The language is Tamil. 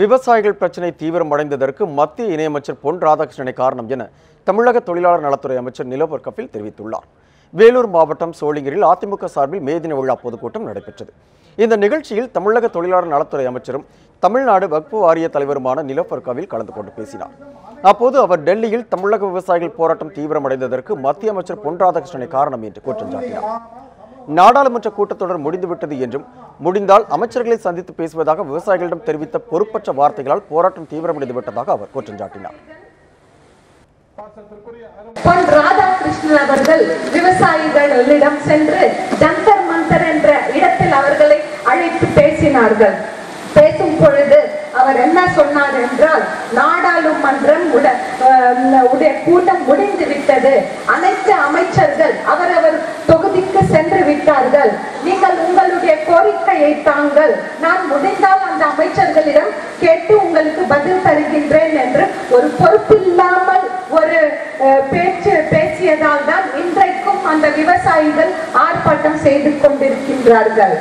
விவசாயிகள் பிரச்சினை தீவிரமடைந்ததற்கு மத்திய இணையமைச்சர் பொன் ராதாகிருஷ்ணனை காரணம் என தமிழக தொழிலாளர் நலத்துறை அமைச்சர் நிலோபர் கபில் தெரிவித்துள்ளார். வேலூர் மாவட்டம் சோளிங்கரில் அதிமுக சார்பில் மேதின விழா பொதுக்கூட்டம் நடைபெற்றது. இந்த நிகழ்ச்சியில் தமிழக தொழிலாளர் நலத்துறை அமைச்சரும் தமிழ்நாடு வக்பு வாரிய தலைவருமான நிலோபர் கபில் கலந்து கொண்டு பேசினார். அப்போது அவர் டெல்லியில் தமிழக விவசாயிகள் போராட்டம் தீவிரமடைந்ததற்கு மத்திய அமைச்சர் பொன் ராதாகிருஷ்ணனை காரணம் என்று குற்றம் சாட்டினார். நாடாளுமன்ற கூட்டத்தொடர் முடிந்துவிட்டது என்றும் முடிந்தால் அமைச்சர்களை சந்தித்து பேசுவதாக விவசாயிகளிடம் தெரிவித்த பொறுப்பற்ற வார்த்தைகளால் போராட்டம் தீவிரமடைந்து விட்டதாக அவர் குற்றம் சாட்டினார். பொன் ராதாகிருஷ்ணன் அவர்கள் விவசாயிகளிடம் சென்று ஜந்தர் மந்தர் என்ற இடத்தில் அவர்களை அழைத்து பேசினார்கள். பேசும் பொழுது அவர் என்ன சொன்னார் என்றால் நாடாளுமன்றம் உடைய கூட்டம் முடிந்து விட்டது அனைத்து அமைச்சர்கள் கோரிக்கையை நான் முடிந்தால் அந்த அமைச்சர்களிடம் கேட்டு உங்களுக்கு பதில் தருகின்றேன் என்று ஒரு பொறுப்பில்லாமல் ஒரு பேச்சு பேசியதால் தான் இன்றைக்கும் அந்த விவசாயிகள் ஆர்ப்பாட்டம் செய்து கொண்டிருக்கின்றார்கள்.